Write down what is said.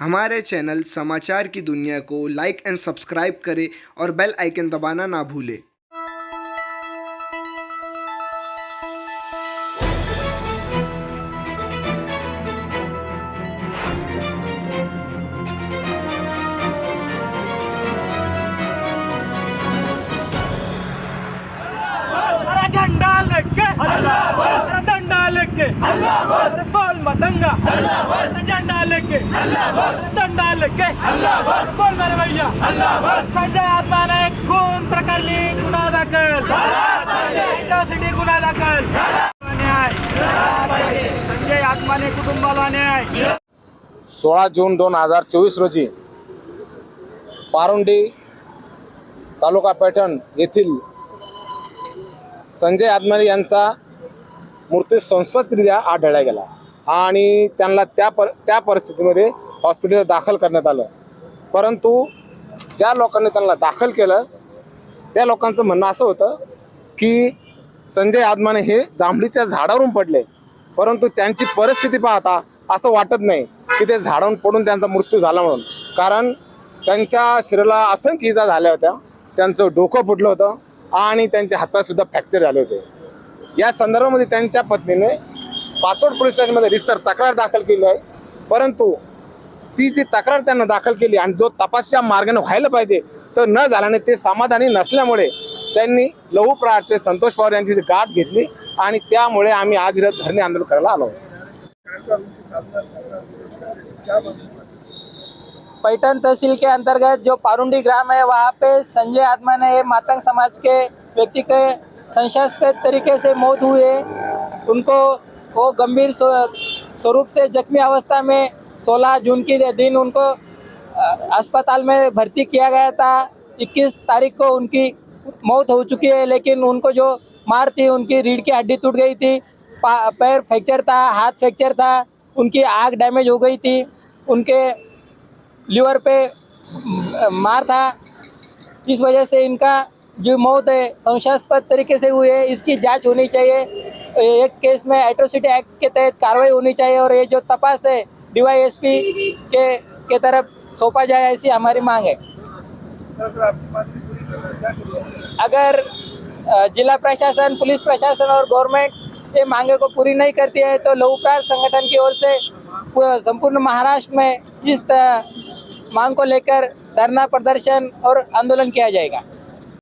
हमारे चैनल समाचार की दुनिया को लाइक एंड सब्सक्राइब करें और बेल आइकन दबाना ना भूलें। बोल मतंगा झंडा लेके। डंडा लेके। बोल मेरे भैया। संजय आत्माने खून प्रकरणी गुन्हा दाखल। सिटी गुन्हा दाखल। न्याय संजय आत्माने कुटुंबाला न्याय। सोळा जून दोन हजार चोवीस रोजी पारुंडी तालुका पैठण येथील संजय आदमानी यांचा मृत्यू संस्कृतरित्या आढळला गेला. आणि त्यांना त्या पर त्या परिस्थितीमध्ये हॉस्पिटल दाखल करण्यात आलं. परंतु ज्या लोकांनी त्यांना दाखल केलं त्या लोकांचं म्हणणं असं होतं की संजय आदमाने हे जांभळीच्या झाडावरून पडले. परंतु त्यांची परिस्थिती पाहता असं वाटत नाही की ते झाडावरून पडून त्यांचा मृत्यू झाला म्हणून. कारण त्यांच्या शरीराला असंख्य इजा झाल्या होत्या. त्यांचं डोकं फुटलं होतं आणि त्यांचे हातातसुद्धा फ्रॅक्चर झाले होते. या संदर्भामध्ये त्यांच्या पत्नीने पाचोड पोलीस स्टेशनमध्ये रिसर तक्रार दाखल केली आहे. परंतु ती जी तक्रार त्यांना दाखल केली आणि जो तपासच्या मार्गाने व्हायला पाहिजे तर न झाल्याने ते समाधानी नसल्यामुळे त्यांनी लहू प्रहारचे संतोष पवार यांची गाठ घेतली आणि त्यामुळे आम्ही आज इथं धरणे आंदोलन करायला आलो पैठण तहसील के अंतर्गत जो पारुंडी ग्राम है वहाँ पे संजय आत्मा ने मातंग समाज के व्यक्ति के संशयास्पद तरीके से मौत हुई है उनको वो गंभीर स्वरूप से जख्मी अवस्था में 16 जून की दिन उनको अस्पताल में भर्ती किया गया था। 21 तारीख को उनकी मौत हो चुकी है, लेकिन उनको जो मार थी, उनकी रीढ़ की हड्डी टूट गई थी। पैर फ्रैक्चर था, हाथ फ्रैक्चर था, उनकी आग डैमेज हो गई थी। उनके लीवर पे मार था। इस वजह से इनका जो मौत है संशयास्पद तरीके से हुई है, इसकी जाँच होनी चाहिए। एक केस में एट्रोसिटी एक्ट के तहत कार्रवाई होनी चाहिए और ये जो तपास है डीवाईएसपी के के तरफ़ सौंपा जाए ऐसी हमारी मांग है। अगर जिला प्रशासन, पुलिस प्रशासन और गवर्नमेंट ये मांगे को पूरी नहीं करती है तो लघुकार संगठन की ओर से संपूर्ण महाराष्ट्र में इस मांग को लेकर धरना प्रदर्शन और आंदोलन किया जाएगा।